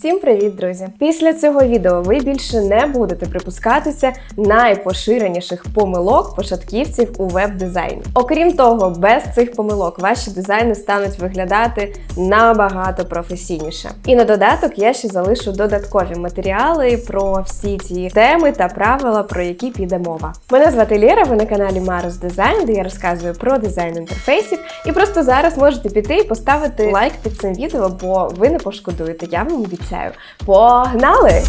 Всім привіт, друзі! Після цього відео ви більше не будете припускатися найпоширеніших помилок початківців у веб-дизайні. Окрім того, без цих помилок ваші дизайни стануть виглядати набагато професійніше. І на додаток я ще залишу додаткові матеріали про всі ці теми та правила, про які піде мова. Мене звати Лєра, ви на каналі Марус Дизайн, де я розказую про дизайн інтерфейсів. І просто зараз можете піти і поставити лайк під цим відео, бо ви не пошкодуєте, я вам обіцяю. Погнали!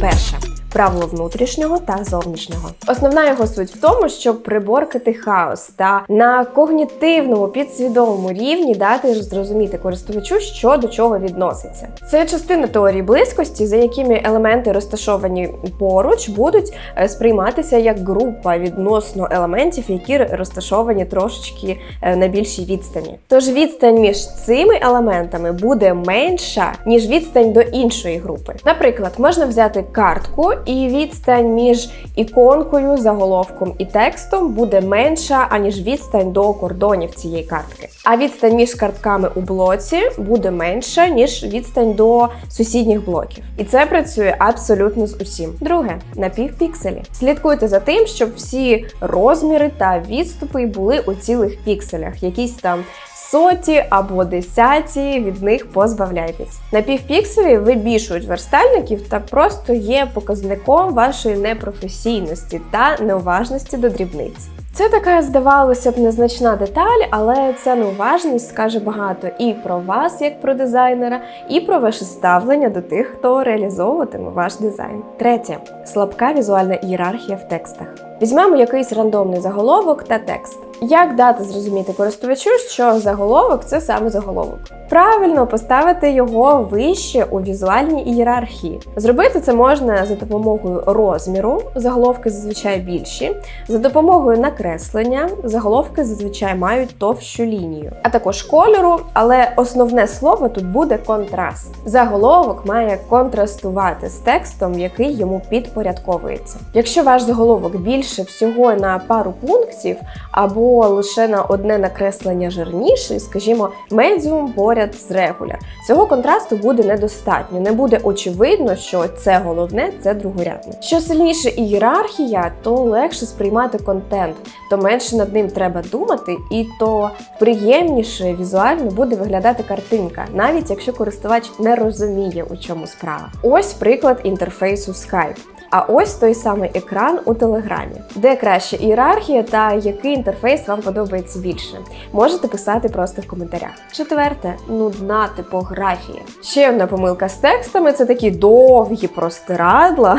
Перше. Правило внутрішнього та зовнішнього. Основна його суть в тому, щоб приборкати хаос та на когнітивному підсвідомому рівні дати зрозуміти користувачу, що до чого відноситься. Це частина теорії близькості, за якими елементи розташовані поруч, будуть е, сприйматися як група відносно елементів, які розташовані трошечки е, на більшій відстані. Тож відстань між цими елементами буде менша ніж відстань до іншої групи. Наприклад, можна взяти картку і відстань між іконкою, заголовком і текстом буде менша, аніж відстань до кордонів цієї картки. А відстань між картками у блоці буде менша, ніж відстань до сусідніх блоків. І це працює абсолютно з усім. Друге, на півпікселі. Слідкуйте за тим, щоб всі розміри та відступи були у цілих пікселях, якісь там соті або десяті від них позбавляйтесь. На півпікселі вибільшують верстальників та просто є показником вашої непрофесійності та неуважності до дрібниць. Це така, здавалося б, незначна деталь, але ця неуважність скаже багато і про вас, як про дизайнера, і про ваше ставлення до тих, хто реалізовуватиме ваш дизайн. Третє слабка візуальна ієрархія в текстах. Візьмемо якийсь рандомний заголовок та текст. Як дати зрозуміти користувачу, що заголовок це саме заголовок? Правильно поставити його вище у візуальній ієрархії. Зробити це можна за допомогою розміру, заголовки зазвичай більші, за допомогою накреслення, заголовки зазвичай мають товщу лінію, а також кольору, але основне слово тут буде контраст. Заголовок має контрастувати з текстом, який йому підпорядковується. Якщо ваш заголовок більше всього на пару пунктів або лише на одне накреслення жирніший, скажімо, медіум поряд з регуляр. Цього контрасту буде недостатньо. Не буде очевидно, що це головне, це другорядне. Що сильніше ієрархія, то легше сприймати контент, то менше над ним треба думати, і то приємніше візуально буде виглядати картинка, навіть якщо користувач не розуміє, у чому справа. Ось приклад інтерфейсу Skype. А ось той самий екран у Телеграмі, де краща ієрархія та який інтерфейс вам подобається більше. Можете писати просто в коментарях. Четверте нудна типографія. Ще одна помилка з текстами це такі довгі простирадла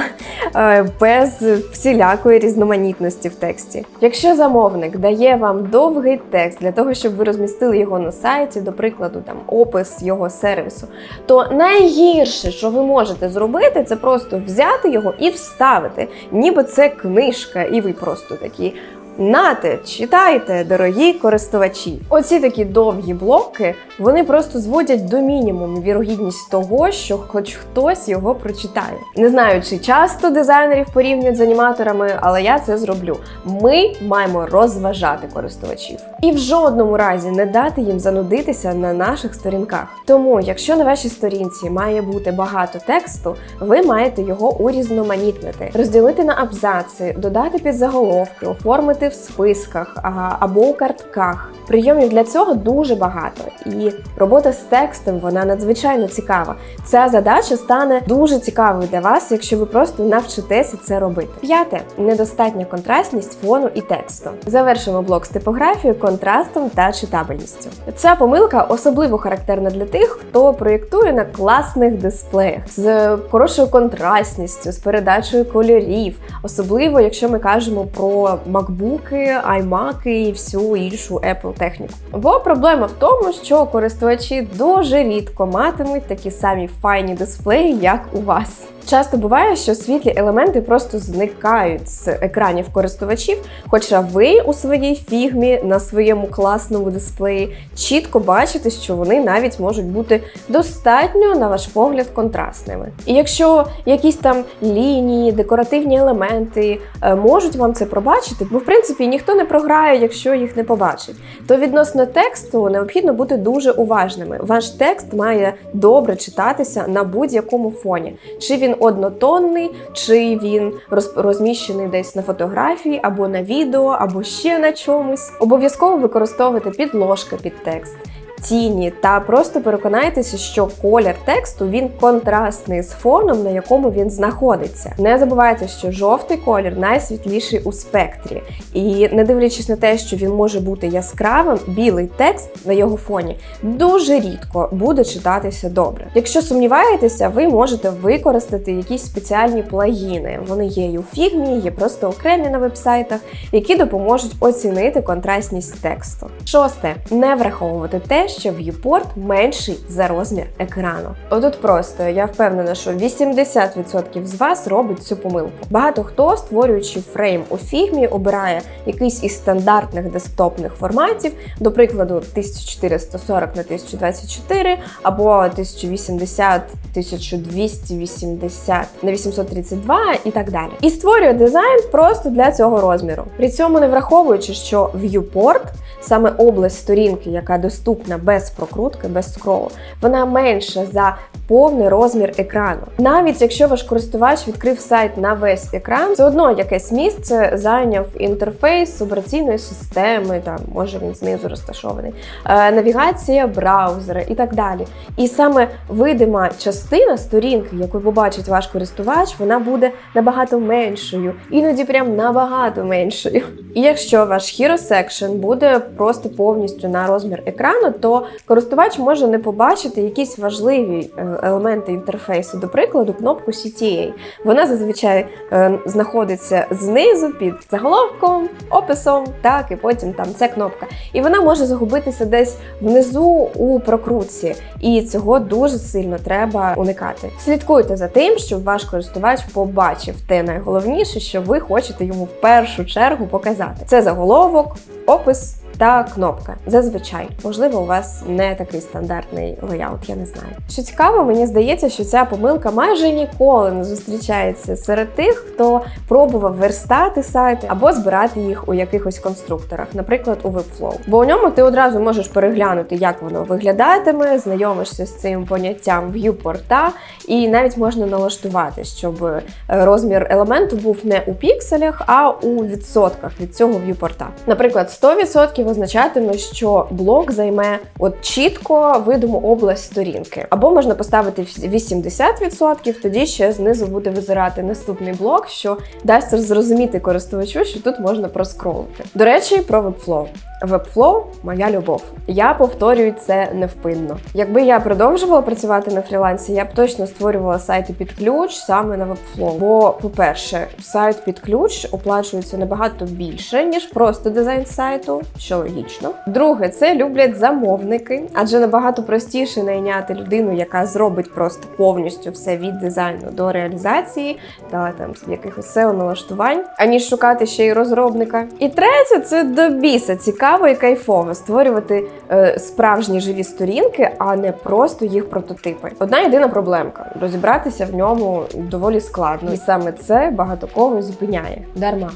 е, без всілякої різноманітності в тексті. Якщо замовник дає вам довгий текст для того, щоб ви розмістили його на сайті, до прикладу, там опис його сервісу, то найгірше, що ви можете зробити, це просто взяти його і вставити, ніби це книжка, і ви просто такі. Нате, читайте, дорогі користувачі. Оці такі довгі блоки вони просто зводять до мінімуму вірогідність того, що хоч хтось його прочитає. Не знаю, чи часто дизайнерів порівнюють з аніматорами, але я це зроблю. Ми маємо розважати користувачів і в жодному разі не дати їм занудитися на наших сторінках. Тому, якщо на вашій сторінці має бути багато тексту, ви маєте його урізноманітнити, розділити на абзаци, додати підзаголовки, оформити в списках або у картках. Прийомів для цього дуже багато, і робота з текстом вона надзвичайно цікава. Ця задача стане дуже цікавою для вас, якщо ви просто навчитеся це робити. П'яте недостатня контрастність фону і тексту. Завершимо блок з типографією, контрастом та читабельністю. Ця помилка особливо характерна для тих, хто проєктує на класних дисплеях з хорошою контрастністю, з передачею кольорів, особливо якщо ми кажемо про MacBook ноутбуки, аймаки і всю іншу Apple техніку. Бо проблема в тому, що користувачі дуже рідко матимуть такі самі файні дисплеї, як у вас. Часто буває, що світлі елементи просто зникають з екранів користувачів, хоча ви у своїй фігмі на своєму класному дисплеї чітко бачите, що вони навіть можуть бути достатньо, на ваш погляд, контрастними. І якщо якісь там лінії, декоративні елементи е, можуть вам це пробачити, бо в принципі ніхто не програє, якщо їх не побачить, то відносно тексту необхідно бути дуже уважними. Ваш текст має добре читатися на будь-якому фоні. Чи він однотонний, чи він роз- розміщений десь на фотографії, або на відео, або ще на чомусь. Обов'язково використовуйте підложки під текст. Тіні та просто переконайтеся, що колір тексту він контрастний з фоном, на якому він знаходиться. Не забувайте, що жовтий колір найсвітліший у спектрі, і не дивлячись на те, що він може бути яскравим, білий текст на його фоні дуже рідко буде читатися добре. Якщо сумніваєтеся, ви можете використати якісь спеціальні плагіни. Вони є і у фігмі, є просто окремі на вебсайтах, які допоможуть оцінити контрастність тексту. Шосте не враховувати те, що viewport менший за розмір екрану. Отут просто я впевнена, що 80% з вас робить цю помилку. Багато хто, створюючи фрейм у фігмі, обирає якийсь із стандартних десктопних форматів, до прикладу, 1440 на 1024 або 1080 1280 на 832 і так далі. І створює дизайн просто для цього розміру. При цьому не враховуючи, що viewport, саме область сторінки, яка доступна без прокрутки, без скролу, вона менша за повний розмір екрану. Навіть якщо ваш користувач відкрив сайт на весь екран, все одно якесь місце зайняв інтерфейс операційної системи, там може він знизу розташований, е, навігація браузера і так далі. І саме видима частина сторінки, яку побачить ваш користувач, вона буде набагато меншою, іноді прям набагато меншою. І якщо ваш Hero Section буде просто повністю на розмір екрану, то користувач може не побачити якісь важливі е, елементи інтерфейсу. До прикладу, кнопку CTA. Вона зазвичай е, знаходиться знизу під заголовком, описом, так, і потім там ця кнопка. І вона може загубитися десь внизу у прокрутці. І цього дуже сильно треба уникати. Слідкуйте за тим, щоб ваш користувач побачив те найголовніше, що ви хочете йому в першу чергу показати. Це заголовок, опис. Та кнопка зазвичай, можливо, у вас не такий стандартний леяут, я не знаю. Що цікаво, мені здається, що ця помилка майже ніколи не зустрічається серед тих, хто пробував верстати сайти або збирати їх у якихось конструкторах, наприклад, у Webflow. Бо у ньому ти одразу можеш переглянути, як воно виглядатиме, знайомишся з цим поняттям viewporta, і навіть можна налаштувати, щоб е, розмір елементу був не у пікселях, а у відсотках від цього viewporta. Наприклад, 100% означатиме, що блок займе от чітко видиму область сторінки. Або можна поставити 80%, тоді ще знизу буде визирати наступний блок, що дасть зрозуміти користувачу, що тут можна проскролити. До речі, про Webflow. Webflow – моя любов. Я повторюю це невпинно. Якби я продовжувала працювати на фрілансі, я б точно створювала сайти під ключ саме на Webflow. Бо, по-перше, сайт під ключ оплачується набагато більше, ніж просто дизайн сайту, що логічно. Друге, це люблять замовники, адже набагато простіше найняти людину, яка зробить просто повністю все від дизайну до реалізації та там якихось SEO налаштувань, аніж шукати ще й розробника. І третє, це до біса цікаво і кайфово створювати е, справжні живі сторінки, а не просто їх прототипи. Одна єдина проблемка розібратися в ньому доволі складно, і саме це багато кого зупиняє дарма.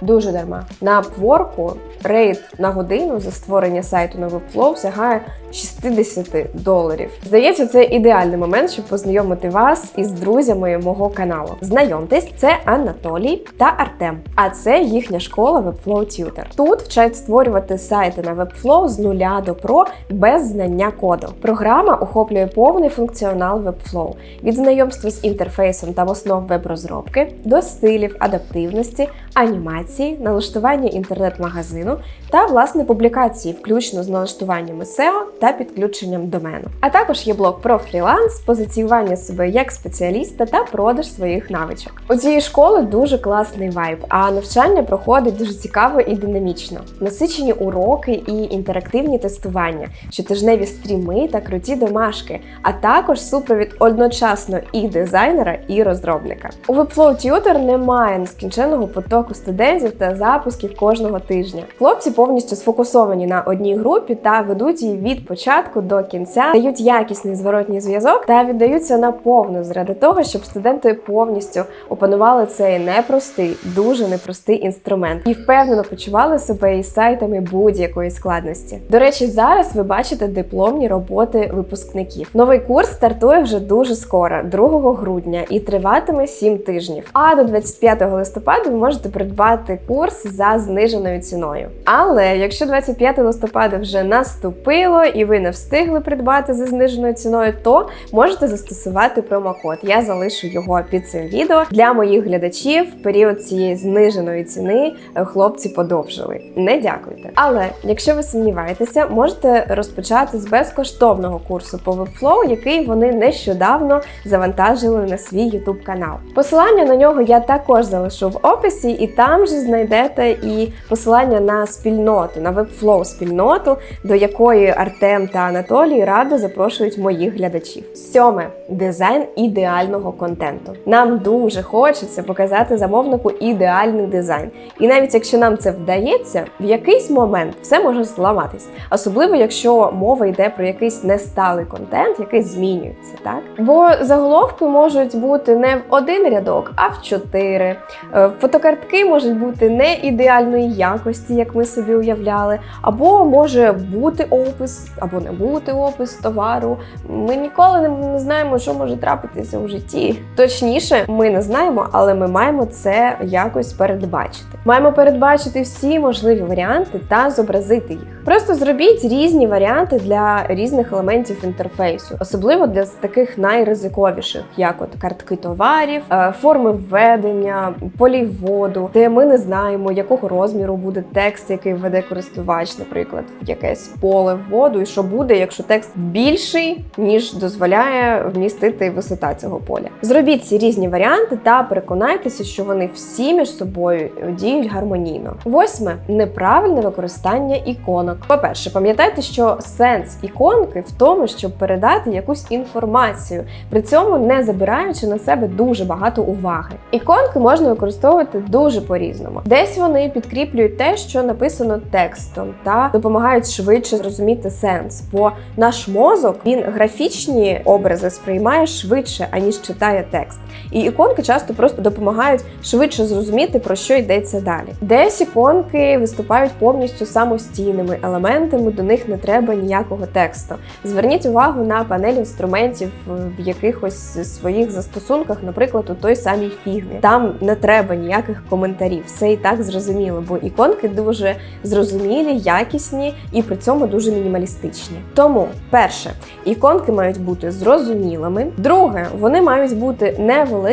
Дуже дарма. На Upwork рейд на годину за створення сайту на Webflow сягає 60 доларів. Здається, це ідеальний момент, щоб познайомити вас із друзями мого каналу. Знайомтесь, це Анатолій та Артем. А це їхня школа Webflow Tutor. Тут вчать створювати сайти на Webflow з нуля до про без знання коду. Програма охоплює повний функціонал Webflow від знайомства з інтерфейсом та основ веб-розробки до стилів, адаптивності, анімації, налаштування інтернет-магазину та власне публікації, включно з налаштуваннями SEO та підключенням домену. А також є блок про фріланс, позиціювання себе як спеціаліста та продаж своїх навичок. У цієї школи дуже класний вайб, а навчання проходить дуже цікаво і динамічно. Насичені уроки і інтерактивні тестування, щотижневі стріми та круті домашки, а також супровід одночасно і дизайнера, і розробника. У Webflow Tutor немає нескінченного потоку студентів та запусків кожного тижня. Хлопці повністю сфокусовані на одній групі та ведуть її від початку до кінця, дають якісний зворотній зв'язок та віддаються наповну заради того, щоб студенти повністю опанували цей непростий, дуже непростий інструмент і впевнено почували себе із сайтами будь-якої складності. До речі, зараз ви бачите дипломні роботи випускників. Новий курс стартує вже дуже скоро, 2 грудня, і триватиме 7 тижнів. А до 25 листопада ви можете придбати курс за зниженою ціною. Але якщо 25 листопада вже наступило і ви не встигли придбати за зниженою ціною, то можете застосувати промокод. Я залишу його під цим відео для моїх глядачів. В період цієї зниженої ціни е, хлопці подовжили. Не дякуйте. Але якщо ви сумніваєтеся, можете розпочати з безкоштовного курсу по Webflow, який вони нещодавно завантажили на свій YouTube канал. Посилання на нього я також залишу в описі, і там же знайдете і посилання на спільноту, на Webflow спільноту, до якої Артем та Анатолій радо запрошують моїх глядачів. Сьоме дизайн ідеального контенту. Нам дуже хочеться показати замовнику ідеальний дизайн. І навіть якщо нам це вдається, в якийсь момент все може зламатись, особливо якщо мова йде про якийсь несталий контент, який змінюється, так? Бо заголовки можуть бути не в один рядок, а в чотири. Е, Фотокартки можуть бути не ідеальної якості, як ми собі уявляли, або може бути опис, або не бути опис товару. Ми ніколи не- знаємо, що може трапитися у житті. Точніше, ми не знаємо, але ми маємо це якось передбачити. Маємо передбачити всі можливі варіанти та зобразити їх. Просто зробіть різні варіанти для різних елементів інтерфейсу, особливо для таких найризиковіших, як от картки товарів, е, форми введення, полі вводу, де ми не знаємо, якого розміру буде текст, який введе користувач, наприклад, в якесь поле вводу, і що буде, якщо текст більший, ніж дозволяє вмістити висота цього поля. Зробіть ці різні варіанти та переконайтеся, що вони всі між собою діють гармонійно. Восьме неправильне використання іконок. По-перше, пам'ятайте, що сенс іконки в тому, щоб передати якусь інформацію, при цьому не забираючи на себе дуже багато уваги. Іконки можна використовувати дуже по-різному. Десь вони підкріплюють те, що написано текстом, та допомагають швидше зрозуміти сенс, бо наш мозок він графічні образи сприймає швидше, аніж читає текст. І іконки часто просто допомагають швидше зрозуміти, про що йдеться далі. Десь іконки виступають повністю самостійними елементами, до них не треба ніякого тексту. Зверніть увагу на панель інструментів в якихось своїх застосунках, наприклад, у той самій фігмі. Там не треба ніяких коментарів, все і так зрозуміло, бо іконки дуже зрозумілі, якісні і при цьому дуже мінімалістичні. Тому, перше, іконки мають бути зрозумілими. Друге, вони мають бути невеликими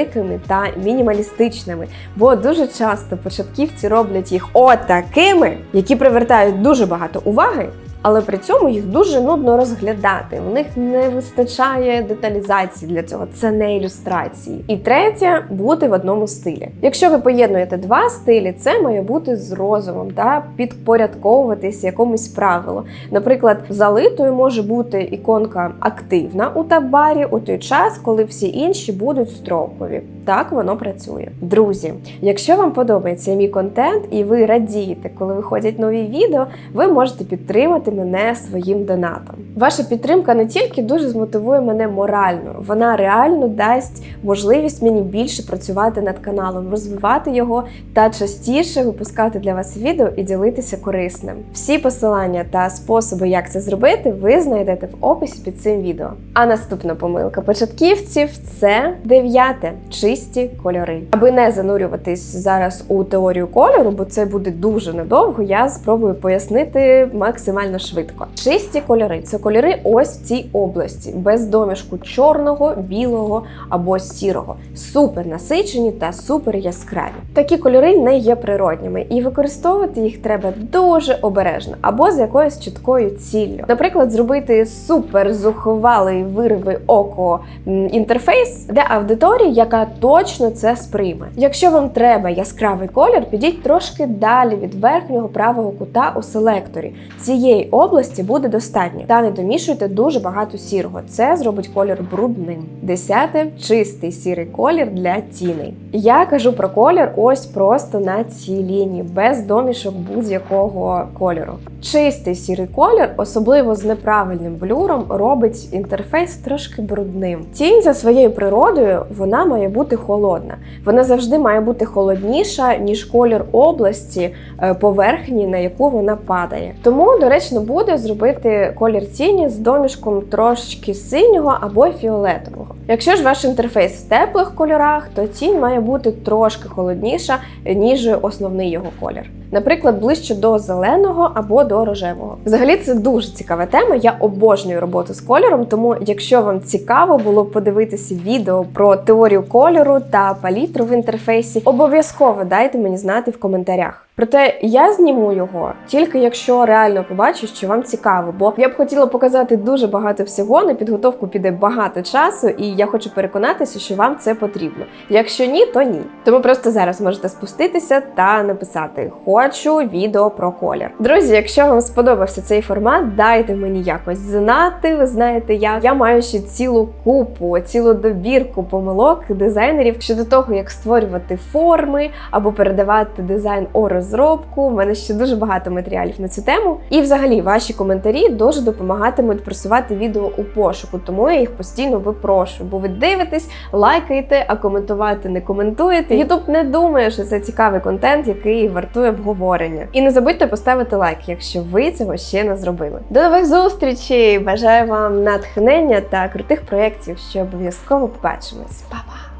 та мінімалістичними, бо дуже часто початківці роблять їх отакими, які привертають дуже багато уваги. Але при цьому їх дуже нудно розглядати. У них не вистачає деталізації для цього. Це не ілюстрації. І третє бути в одному стилі. Якщо ви поєднуєте два стилі, це має бути з розумом та підпорядковуватись якомусь правилу. Наприклад, залитою може бути іконка активна у табарі у той час, коли всі інші будуть строкові. Так воно працює. Друзі, якщо вам подобається мій контент і ви радієте, коли виходять нові відео, ви можете підтримати мене своїм донатом. Ваша підтримка не тільки дуже змотивує мене морально, вона реально дасть можливість мені більше працювати над каналом, розвивати його та частіше випускати для вас відео і ділитися корисним. Всі посилання та способи, як це зробити, ви знайдете в описі під цим відео. А наступна помилка початківців це дев'яте. Чисті кольори. Аби не занурюватись зараз у теорію кольору, бо це буде дуже недовго, я спробую пояснити максимально швидко. Чисті кольори це кольори ось в цій області, без домішку чорного, білого або сірого, супер насичені та супер яскраві. Такі кольори не є природніми, і використовувати їх треба дуже обережно або з якоюсь чіткою ціллю. Наприклад, зробити супер зухвалий вирви око інтерфейс для аудиторії, яка точно це сприйме. Якщо вам треба яскравий колір, підіть трошки далі від верхнього правого кута у селекторі. Цієї області буде достатньо. Та не домішуйте дуже багато сірого. Це зробить колір брудним. Десяте чистий сірий колір для тіней. Я кажу про колір ось просто на цій лінії, без домішок будь-якого кольору. Чистий сірий колір, особливо з неправильним блюром, робить інтерфейс трошки брудним. Тінь за своєю природою вона має бути холодна. Вона завжди має бути холодніша, ніж колір області е, поверхні, на яку вона падає. Тому доречно буде зробити колір тіні з домішком трошечки синього або фіолетового. Якщо ж ваш інтерфейс в теплих кольорах, то тінь має бути трошки холодніша, ніж основний його колір. Наприклад, ближче до зеленого або до рожевого. Взагалі це дуже цікава тема. Я обожнюю роботу з кольором, тому якщо вам цікаво було подивитися відео про теорію кольору та палітру в інтерфейсі, обов'язково дайте мені знати в коментарях. Проте я зніму його тільки якщо реально побачу, що вам цікаво, бо я б хотіла показати дуже багато всього. На підготовку піде багато часу, і я хочу переконатися, що вам це потрібно. Якщо ні, то ні. Тому просто зараз можете спуститися та написати Хочу відео про колір. Друзі, якщо вам сподобався цей формат, дайте мені якось знати. Ви знаєте, я, я маю ще цілу купу, цілу добірку помилок дизайнерів щодо того, як створювати форми або передавати дизайн у розробку. У мене ще дуже багато матеріалів на цю тему. І взагалі ваші коментарі дуже допомагатимуть просувати відео у пошуку, тому я їх постійно випрошую. Бо ви дивитесь, лайкаєте, а коментувати не коментуєте. Ютуб не думає, що це цікавий контент, який вартує обговорення. І не забудьте поставити лайк, якщо ви цього ще не зробили. До нових зустрічей! Бажаю вам натхнення та крутих проєктів, що обов'язково побачимось. Па-па!